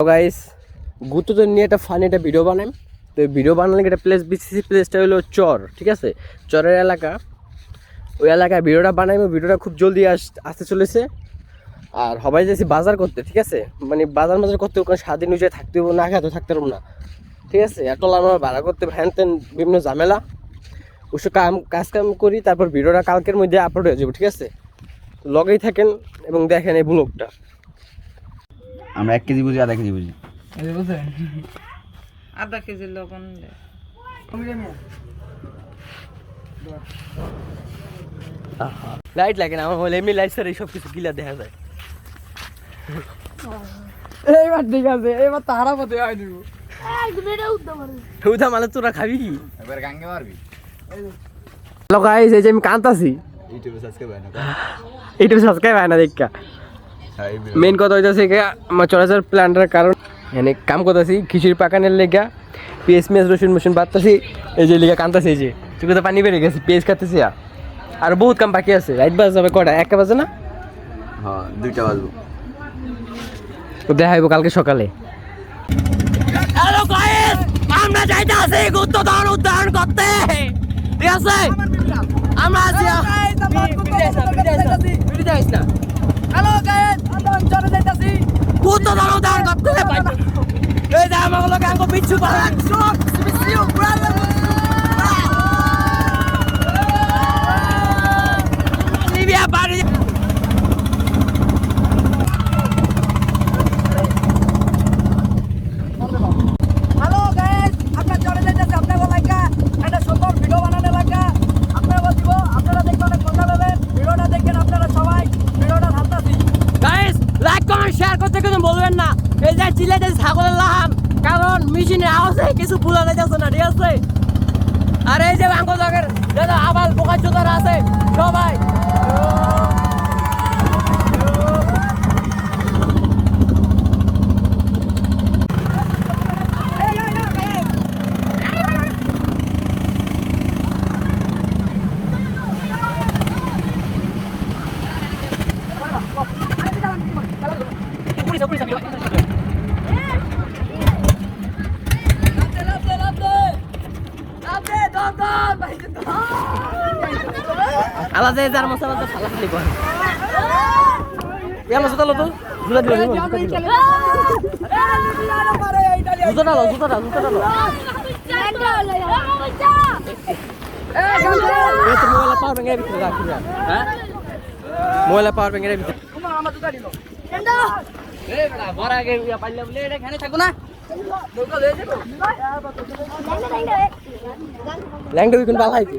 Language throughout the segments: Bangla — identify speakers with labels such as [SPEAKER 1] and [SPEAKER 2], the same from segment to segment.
[SPEAKER 1] গাইস গুতো নিয়ে একটা ফানি একটা ভিডিও বানাই। তো ভিডিও বানালে একটা প্লেস বিসিসি প্লেসটা হলো চর, ঠিক আছে? চরের এলাকা। ওই এলাকায় ভিডিওটা বানাইবো ভিডিওটা খুব জলদি আস, আসতে চলেছে। আর সবাই যাচ্ছি বাজার করতে, ঠিক আছে? মানে বাজার মাজার করতে ওখানে স্বাধীন অনুযায়ী থাকতে হব না খেতে থাকতে পারব না। ঠিক আছে? আর টলা আমার ভাড়া করতে হ্যান ত্যান বিভিন্ন ঝামেলা। ওসব কাম কাজ কাম করি, তারপর ভিডিওটা কালকের মধ্যে আপলোড হয়ে যাবে, ঠিক আছে? লগেই থাকেন এবং দেখেন এই ব্লগটা
[SPEAKER 2] আমরা এক কেজি বুঝি আধা কেজি বুঝি।
[SPEAKER 3] আধা কেজি লবণ
[SPEAKER 1] লাইট লাগে না আমার বলে এমনি লাইট স্যার এইসব কিছু গিলা দেখা যায়।
[SPEAKER 3] এইবার ঠিক আছে এবার তাহারা পথে হয় দিব।
[SPEAKER 1] উঠা মানে তোরা খাবি কি?
[SPEAKER 2] এবার গাঙ্গে মারবি?
[SPEAKER 1] হ্যালো গাইস এই যে আমি কান্তাছি।
[SPEAKER 2] ইউটিউবে সাবস্ক্রাইব হয় না।
[SPEAKER 1] এইটা সাবস্ক্রাইব হয় না দেখা। মেন কথা হইতেছে কি আমার চলাচল প্ল্যানটার কারণ এনে কাম করতেছি খিচুড়ি পাকানের লেগা পেঁয়াজ মেয়াজ রসুন মসুন বাড়তেছি এই যে লেগা কান্তাছি এই যে চোখে তো পানি বেড়ে গেছে পেঁয়াজ খাতেছি আর। বহুত কাম বাকি আছে রাইট বাজ যাবে কটা একটা বাজে না?
[SPEAKER 2] হ্যাঁ দুইটা বাজবো।
[SPEAKER 1] তো দেখা হইব কালকে সকালে। হ্যালো গাইস আমরা যাইতে আছি গুপ্তধন উদ্ধারণ করতে। ঠিক আছে? আমরা আছি
[SPEAKER 3] হ্যালো আমরা চলে যাইতাছি
[SPEAKER 1] গুপ্তধন উদ্ধারণ করতে এই যে আমার লোক আঙ্গ পিছু পালান লিবিয়া বাড়ি
[SPEAKER 3] হ্যালো গাইস আমরা চলে যাইতাছি আপনাদের এলাকা একটা সুন্দর ভিডিও বানানোর এলাকা আপনারা দিব আপনারা দেখবেন অনেক মজা পাবেন ভিডিওটা দেখেন আপনারা সবাই ভিডিওটা ভাবতাছি
[SPEAKER 1] গাইস লাইক কমেন্ট শেয়ার করতে কিন্তু বলবেন না এই যে চিল্লাইতে ছাগলের লাহান কারণ মেশিনের আওয়াজে কিছু ভুলা যাচ্ছে না ঠিক আছে আর এই যে আঙ্গ জাগের দাদা আবাল বোকা চোদার আছে। সবাই। আলাদা যার মশলা তো ফালা ফালি করে ইয়া মশলা তো জুতা দিল জুতা ডালো জুতা ডালো জুতা ডালো। মোবাইল পাওয়ার ব্যাংকের ভিতরে রাখি হ্যাঁ মোবাইল পাওয়ার ভিতরে ল্যাংটা উইকুন ভালো হইছে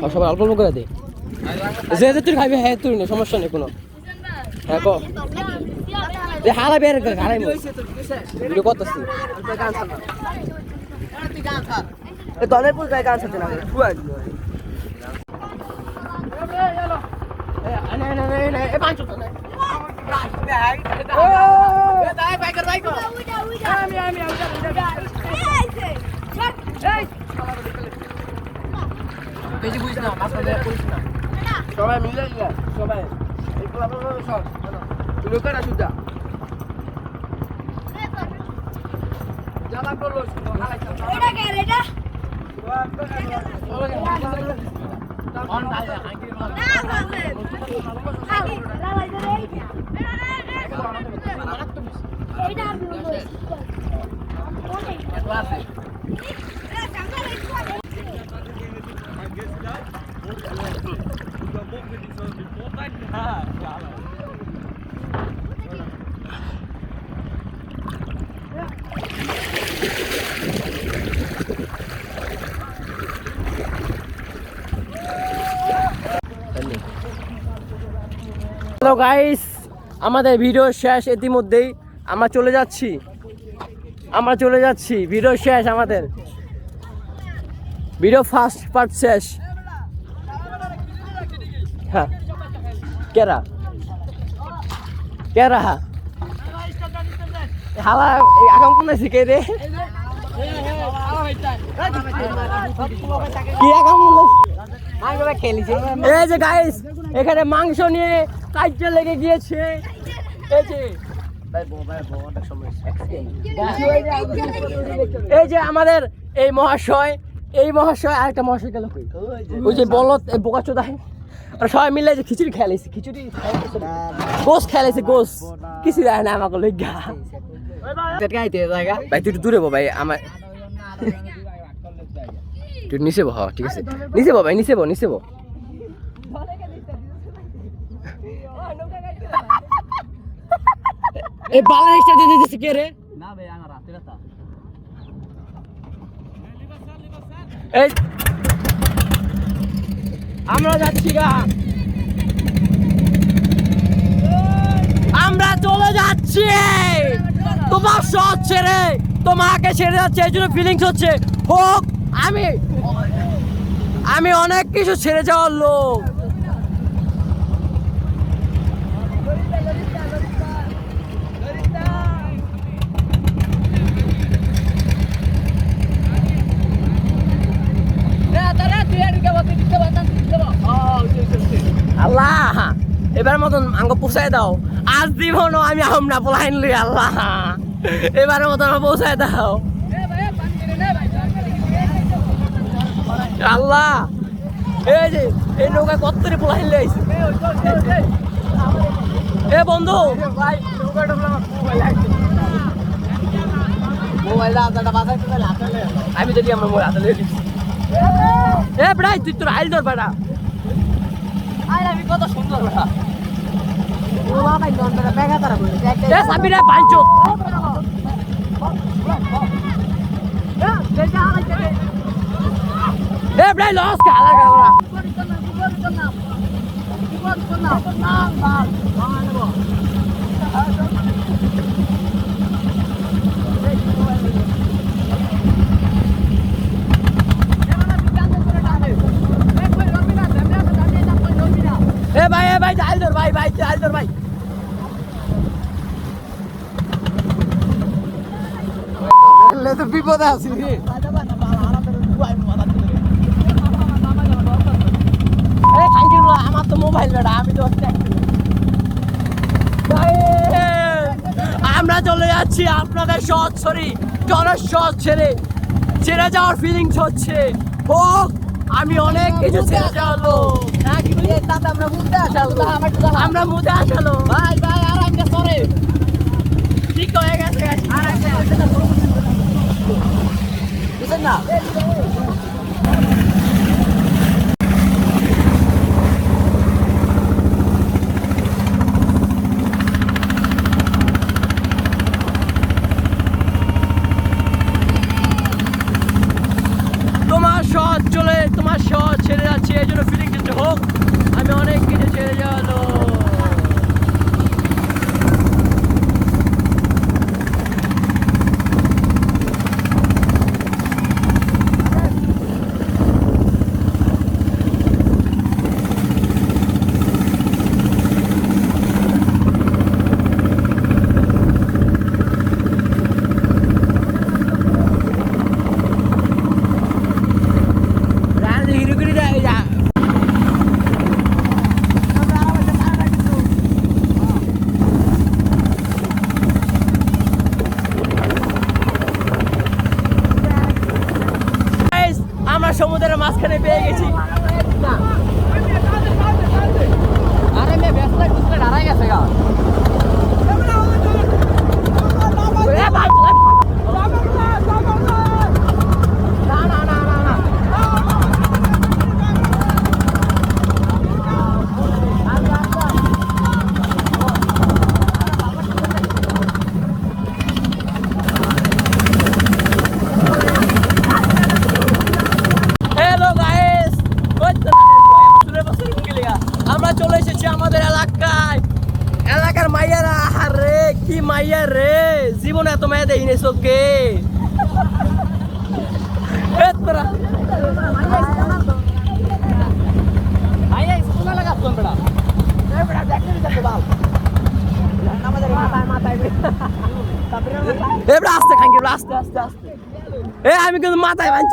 [SPEAKER 1] ছশো অল্প অল্প করে দে। যে যে তুই খাবি হ্যাঁ তুই না সমস্যা নেই কোনো। হ্যাঁ কো। যে হারা বের করে হারাই ভিডিও করতেছি।
[SPEAKER 3] দলের পুরো গায়ে গান সাথে না ফুয়া বেশি বুঝ না মাছ ধরে না সবাই মিলে ইয়া সবাই সব লোকেরা সুদা জ্বালা করল
[SPEAKER 1] হ্যালো গাইস আচ্ছা। আমাদের ভিডিও শেষ ইতিমধ্যেই আমরা চলে যাচ্ছি। আমরা চলে যাচ্ছি। ভিডিও শেষ আমাদের। ভিডিও ফার্স্ট পার্ট শেষ। হ্যাঁ। কেরা? কেরা? হালা এখন কোন শিখে রে? কি এখন এই যে গাইস এখানে মাংস নিয়ে কাজটা লেগে গিয়েছে। এই যে। এই যে আমাদের এই মহাশয় এই মহাশয় আর একটা মহাশয় গেল ওই যে বোকা সবাই মিলে যে খিচুড়ি খেলাইছে খিচুড়ি গোস খেলাইছে গোস। কিছু দেয় না আমাকে লইগা। ভাই, তুই দূরে ভাই, আমার তুই নিচে বহ, ঠিক আছে। নিচে ভাই, নিচে বহ নিচে বহ। এই বাংলাদেশটা দিয়ে দিতেছে কে রে?
[SPEAKER 3] না ভাই আমার রাতে ব্যথা।
[SPEAKER 1] এই আমরা যাচ্ছি গা। আমরা চলে যাচ্ছি। তোমার সহজ ছেড়ে তোমাকে ছেড়ে যাচ্ছে এই জন্য ফিলিংস হচ্ছে। হোক আমি আমি অনেক কিছু ছেড়ে যাওয়ার লোক। মতন আঙ্গ পৌঁছায় দাও। আজ জীবনও আমি আমরা পোলাইন লই আল্লাহ। এবারের মতন আমার পৌঁছায় দাও। আল্লাহ এই যে এই নৌকায় কত রে পোলাইন লই এ বন্ধু। আমি যদি আমার মোবাইল হাতে লিখছি এ প্রায় তুই তোর আইল ধর বেটা।
[SPEAKER 3] আইল আমি কত সুন্দর বেটা।
[SPEAKER 1] Ya, sampai dah pancut. Ya, dah jalan loss kalah
[SPEAKER 2] kau. বিপদে আছি।
[SPEAKER 1] আমার তো মোবাইল বেড়া আমি তো আমরা চলে যাচ্ছি আপনাদের সহজ সরি জলের সহজ ছেড়ে। ছেড়ে যাওয়ার ফিলিংস হচ্ছে। হোক আমি অনেক কিছু ছেড়ে যাওয়ালো হ্যাঁ,
[SPEAKER 3] আমরা মুদে আসালো
[SPEAKER 1] আমরা মুদে আসালো
[SPEAKER 3] ভাই ভাই আর একটা সরে
[SPEAKER 1] ঠিক হয়ে গেছে
[SPEAKER 3] আর বুঝলেন না
[SPEAKER 1] তোমার সহজ চলে, তোমার সহজ ছেড়ে যাচ্ছে, এই জন্য ফিলিং হোক। আমি অনেক কিছু ছেড়ে যাওয়া আমরা চলে এসেছি আমাদের এলাকায়। এলাকার মাইয়ারা, আহার রে কি মাইয়া রে? জীবন এত মায়া দেখিনি চোখে আস্তে খাঙ্কি আমি কিন্তু মাথায় বাঞ্চ